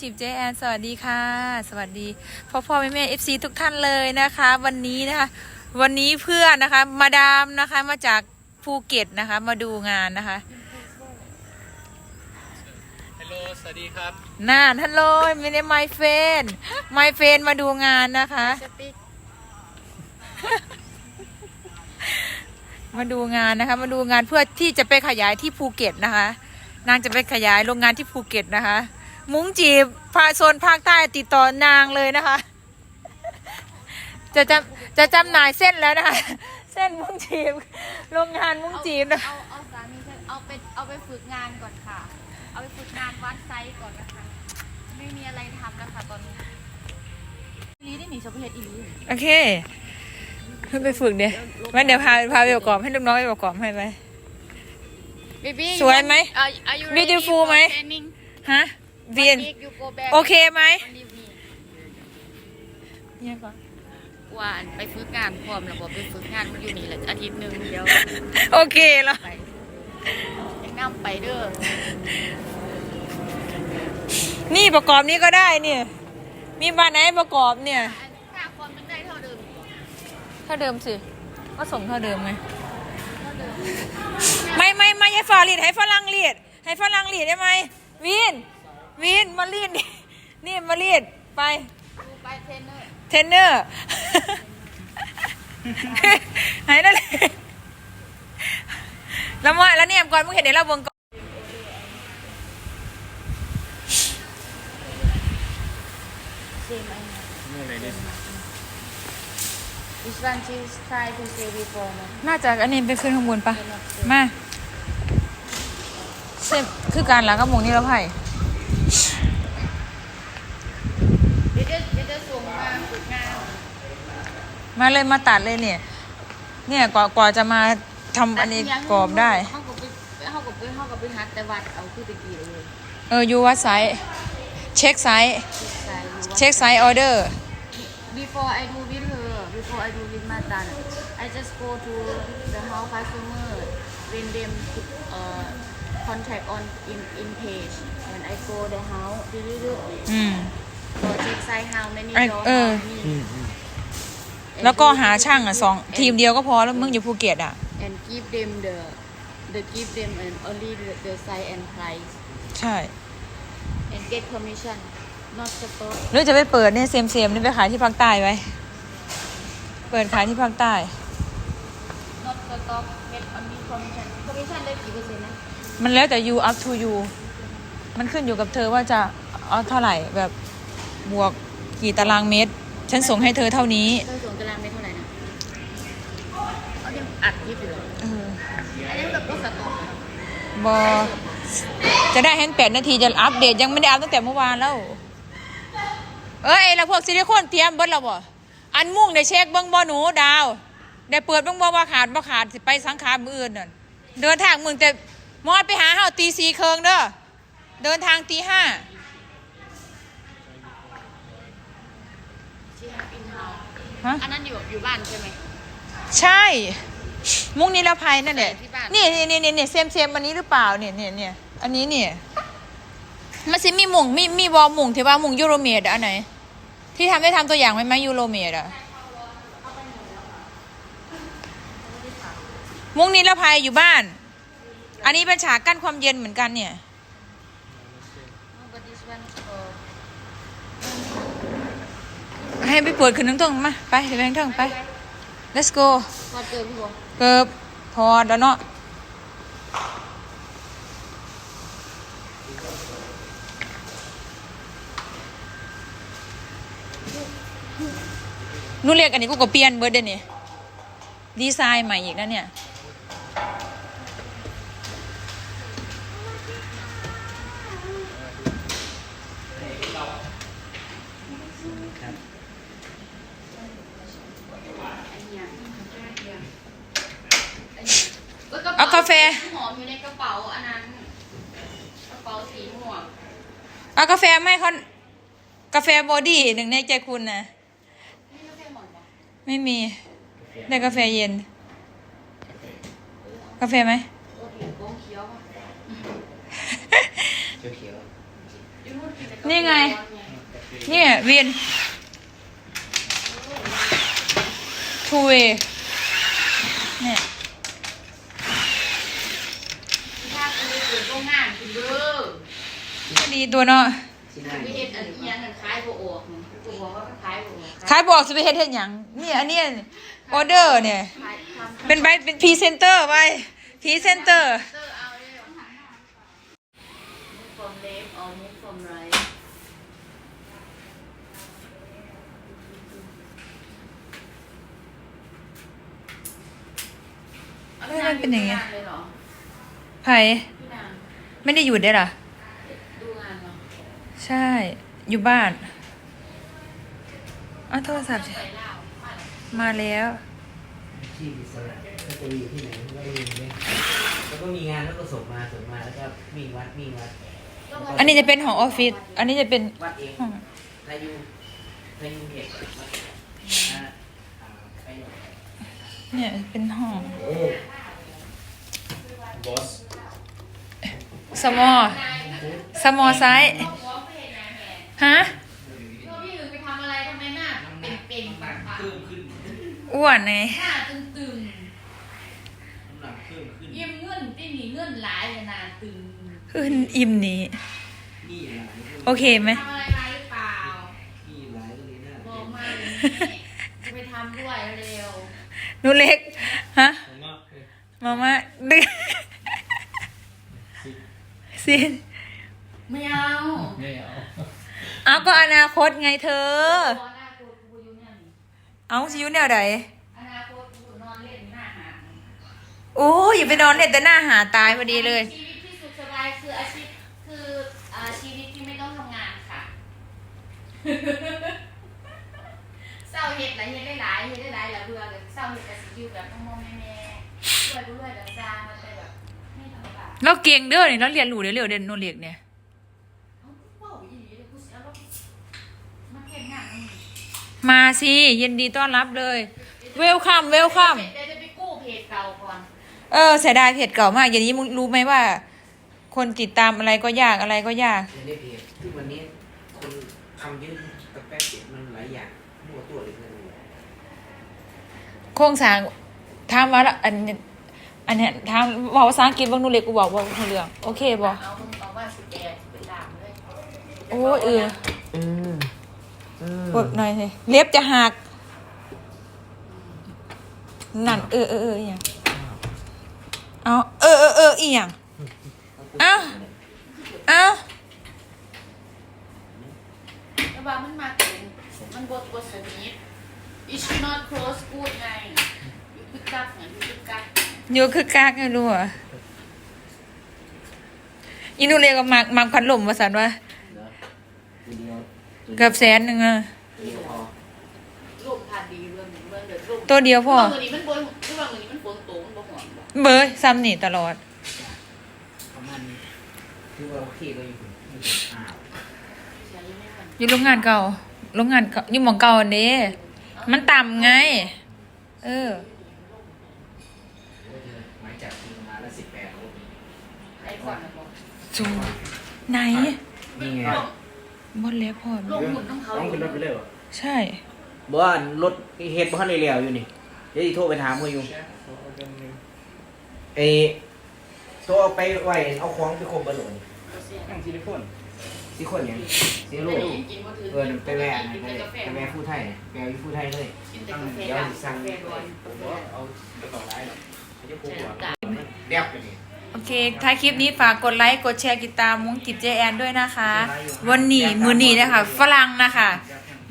จิบเจแอนสวัสดีค่ะ สวัสดีพ่อพ่อแม่แม่เอฟซีทุกท่านเลยนะคะ วันนี้นะคะ วันนี้เพื่อนนะคะ มาดามนะคะมาจากภูเก็ตนะคะ มาดูงานนะคะฮัลโหลสวัสดีครับน่าฮัลโหลไม่ได้ไมเฟนไมเฟนมาดูงานนะคะสติ๊กมาดูงานนะคะ มาดูงานเพื่อที่จะไปขยายที่ภูเก็ตนะคะ นางจะไปขยายโรงงานที่ภูเก็ตนะคะ มุ้งจีบภาโซนภาคใต้ติดต่อนางเลยนะคะ จะจำจะจำหน่ายเส้นแล้วนะคะ เส้นมุ้งจีบ โรงงานมุ้งจีบนะเอาเอาสามีฉันเอาไปเอาไปฝึกงานก่อนค่ะ เอาไปฝึกงานวัดไซส์ก่อนนะคะ ไม่มีอะไรทำนะคะตอนนี้อีลีได้หนีชาวประเทศอีลีโอเคไปฝึกเดี๋ยวงั้นเดี๋ยวพาพาไปประกอบให้ลูกน้องไปประกอบให้ไหมบีบี้สวยไหม are you Beautiful ready for ไหม training? ฮะ เวียน One week you go back โอเคไหม Only me เนี่ยก่อนว่าไปฝึกงานพร้อมแล้วบอกไปฝึกงานมันอยู่นี่แหละอาทิตย์หนึ่งเดียวโอเคแล้วไปยังนำไปเด้อนี่ประกอบนี้ก็ได้เนี่ย มีบ้านไหนประกอบเนี่ย อันค่าคอมมันได้เท่าเดิมเท่าเดิมสิ ก็ส่งเท่าเดิมไงเท่าเดิมไม่ไม่ไม่ให้ฝาลีดให้ฝรั่งลีดให้ฝรั่งลีดได้ไหมวิน วินมาลีดนี่นี่มาลีดไปดูไปเทรนเนอร์เทรนเนอร์หายนั่นเลยแล้วมาแล้วเนี่ยก่อนมึงเห็นเดี๋ยวเราวงก่อนเซมไอ้นี่อะไรเนี่ย This one she's try to say before นะ น่าจะอันนี้ไปขึ้นข้างบนปะมาเส้นคือการหลังกระมงนี่เราไผ่ เดี๋ยวจะเดี๋ยวจะส่งมาฝึกงาน มาเลยมาตัดเลยเนี่ย เนี่ยกว่ากว่าจะมาทำอันนี้กรอบได้เข้ากับไปเข้ากับไปเข้ากับไปหัดแต่วัดเอาคือตะกี้เลยเอออยู่วัดไซส์เช็คไซส์ใช่อยู่ว่าเช็คไซส์ออเดอร์ before I do with her before I do with Matan I just go to the house customer when them put, uh, contact on in in page when I go the house deliver อืมก็ check size how many ไอ้ door เออ how many แล้วก็หาช่างอะสองทีมเดียวก็พอแล้วมึงอยู่ภูเก็ตอะ and give them the the give them and only the, the size and price ใช่ and get commission not stock หรือจะไปเปิดเนี่ยเซมเซมนี่ไปขายที่ภาคใต้ไว้ เปิดขายที่ภาคใต้ not stock get only commission commission ได้กี่เปอร์เซ็นต์นะ มันแล้วแต่ you up to you มันขึ้นอยู่กับเธอว่าจะเอาเท่าไหร่แบบบวกกี่ตารางเมตร ฉันส่งให้เธอเท่านี้ต้ นสูงตารางเมตรเท่าไหร่นะเอายังอัดคลิปอยู่เหรอเอออันนี้แบบก็สต็อกเหรอบอจะได้เห็นแปดนาทีจะอัปเดตยังไม่ได้อัปตั้งแต่เมื่อวานแล้ว เอ้ยแล้วพวกซิลิโคนเตรียมเบิดแล้วบ่อันมุ่งได้เช็คเบิ้งบ่หนูดาว ได้เปิดเบิ้งบ่ว่าขาดบ่ขาดสิไปสังขารมืออื่นนั่นเดินทางมึงแต่มอดไปหาเฮาตีสี่เคิงเด้อเดินทางตีห้า ฮะ อันนั้นอยู่อยู่บ้านใช่ไหม ใช่ มุกนิรภัยนั่นแหละ ที่บ้าน นี่นี่นี่นี่เซมเซมอันนี้หรือเปล่าเนี่ยเนี่ยเนี่ยอันนี้เนี่ยมันสิมีมุงมีมีวอลมุงที่ว่ามุงยูโรเมดอันไหน ที่ทำได้ทำตัวอย่างไหมไหมยูโรเมดอะมุกนิรภัยอยู่บ้าน อันนี้เป็นฉากกั้นความเย็นเหมือนกันเนี่ย Oh, but this one uh, ให้ไปเปิดขึ้นทั้งทงมา ไปไปทั้งทงไป let's go เจอพี่บัวเกือบพอแล้วเนาะนู่นเรียกอันนี้กูก็เปลี่ยนเบิร์ดเดนี่ดีไซน์ใหม่อีกนะเนี่ยเอากาแฟ หอมอยู่ในกระเป๋าอันนั้น กระเป๋าสีม่วงเอากาแฟไหม่เขากาแฟบอดี้หนึ่งในใจคุณนะนี่กาแฟหมอนปะไม่มี ได้กาแฟเย็น กาแฟไหมโอเคโกงเขียวปะเขียวนี่ไงเนี่ยวินทูเวเนี่ย ถ้าคุณไปเปิดโรงงาน คุณเด้อก็ดีตัวเนาะไปเฮ็ดอันเอียงอันขายบ่ออกกูบอกว่าขายบ่ออกขายบอกสิไปเฮ็ดเฮ็ดหยังนี่อันเนี้ยออเดอร์เนี่ย ขายทำเป็นใบเป็นพรีเซนเตอร์ไปพรีเซนเตอร์ เตอร์เอาเลย Move from left or move from right เฮ้ยมันเป็นอย่างเงี้ยเลยเหรอไผ่พี่นาง ไม่ได้หยุดได้หรอดูงานเหรอใช่ อยู่บ้านอ้าวโทรศัพท์สิใส่เหล้ามาเลยมาแล้ว ที่อิสระก็จะอยู่ที่ไหนก็ได้อยู่เนี่ยแล้วก็มีงานแล้วก็ส่งมาส่งมาแล้วก็วิ่งวัดวิ่งวัดอันนี้จะเป็นของออฟฟิศ อันนี้จะเป็นวัดเองห้องพายุพายุเหตุวัดอ่าอ่าไปอยู่เนี่ยเป็นห้องบอส สมอ สมอไซส์ฮะก็พี่อื่นไปทำอะไรทำไมหน้าเป็นเป็นๆปากปากเพิ่มขึ้นอ้วนไงหน้าตึงตึงน้ำหนักเพิ่มขึ้นๆยิ้มเงื่อนที่หนีเงื่อนหลายเลยหนาตึงขึ้นอิ่มนี้ นี่หลายโอเคไหม ทำอะไรมาหรือเปล่า นี่หลายก็เลยน่าบอกมาเลยจะไปทำด้วยเร็วหนูเล็ก ฮะ ผมว่าเอ้ยมาม่าดึก สิไม่เอาไม่เอาเอาก็อนาคตไงเธอพอหน้ากูกูอยู่เนี่ยนี่เอาสิอยุ่แนวใดอนาคตกูนอนเล่นหน้าหาดโอ้ยอย่าไปนอนเล่นแต่หน้าหาตายพอดีเลย ชีวิตที่สุขสบายคืออาชีพคืออ่าชีวิตที่ไม่ต้องทำงานค่ะเศร้าเห็ดหลายเห็ดหลายๆเห็ดหลายๆแล้วเบื่อแบบเศร้าเห็ดแต่สิอยู่แบบมองๆแม่ๆรวยก็รวยแบบจางมันไปแบบไม่ธรรมดา เราเก่งเด้อนี่เราเรียนรู้เร็วๆเด่นโนเล็กเนี่ยเอาเว้าอีหลีเลยกูสิเอารถมาเก็บงานมันมาสิยินดีต้อนรับเลย เวลคัมเวลคัมเดี๋ยวจะไปกู้เพจเก่าก่อนเออเสียดายเพจเก่ามาก อย่างนี้มึงรู้ไหมว่า คนติดตามอะไรก็ยากอะไรก็ยากจะได้เพจที่วันนี้คนทำเยอะกับแป๊บเดียวมันหลายอย่างมั่วตัวเลยเพื่อนโครงสร้างถามว่าละอันนี้ อันเนี้ยถามบอกภาษาอังกฤษบางนูเล็กกูบอกว่ารู้เรื่องโอเคบอเอามึงเอาว่าสิแกไปด่ามเลยโอ้ยเออเออเออกดหน่อยสิเล็บจะหักนั่นเออเออเอออีหยังเอาเออเออเอออีหยังเอ้าเอาแล้วว่ามันมาถึงมันบดบดสนิท it should not close good ไงอยู่คึกกักไงอยู่คึกกัก อยู่คือกากไม่รู้อะอินูเรียกว่ามักมักพัดลมมาสันว่าเนาะเกือบแสนหนึ่งอะตัวเดียวพอมือนี้มันบนคือว่อนี้มันฝนตกมันบ่หอมบ่เบยซ้ำนี่ตลอดอยู่โรงงานเก่าโรงงานเก่าอยู่หมองเก่าอันนี้มันต่ำไง เออ หมายจับทีมมาละสิบแปดคน ไอ้ก่อนนะบ่ จูไหนนี่ไงหมดแล้วพ่อลงหมุนต้องเขาต้องขึ้นรถไปเลยเหรอใช่บ่ว่ารถเฮ็ดบ่ทันได้แล้วอยู่นี่ เดี๋ยวสิโทรไปถามเขาอยู่แชร์ขอเอาเดือนหนึ่งเอโทรเอาไปไว้เอาของไปครบบ่หลนตั้งซิลิโคนสิคนหยังสิไม่ลูกได้กินบ่ถือเออไปแว่กินไปแต่กาแฟแว่ผู้ไทยไปเอาอยู่ผู้ไทยเลยกินแต่กาแฟเดี๋ยวดำสิสั่งกาแฟร้อนผมว่าเอากระเป๋าร้ายหรอกไม่ใช่พวกหัวเรียบไปนี่ โอเคท้ายคลิปนี้ฝากกดไลค์ กดแชร์ติดตามมุ้งกิบเจแอนด้วยนะคะ วันนี้มือนี้นะคะฝรั่งนะคะ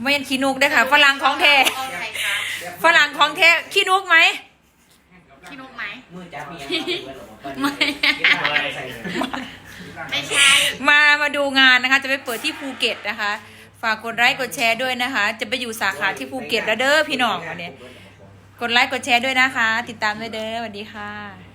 ไม่ยันขี้นุกด้วยค่ะฝรั่งของแท้เอาไข่ครับฝรั่งของแท้ขี้นุกไหมขี้นกไหมมือจับมีหยังเอาไปไว้หรอบ่ตอนนี้เก็บอะไรใส่เลยไม่ใช่มามาดูงานนะคะ จะไปเปิดที่ภูเก็ตนะคะ ฝากกดไลค์กดแชร์ด้วยนะคะ จะไปอยู่สาขาที่ภูเก็ตแล้วเด้อพี่น้องวันนี้กดไลค์กดแชร์ด้วยนะคะ ติดตามด้วยเด้อสวัสดีค่ะ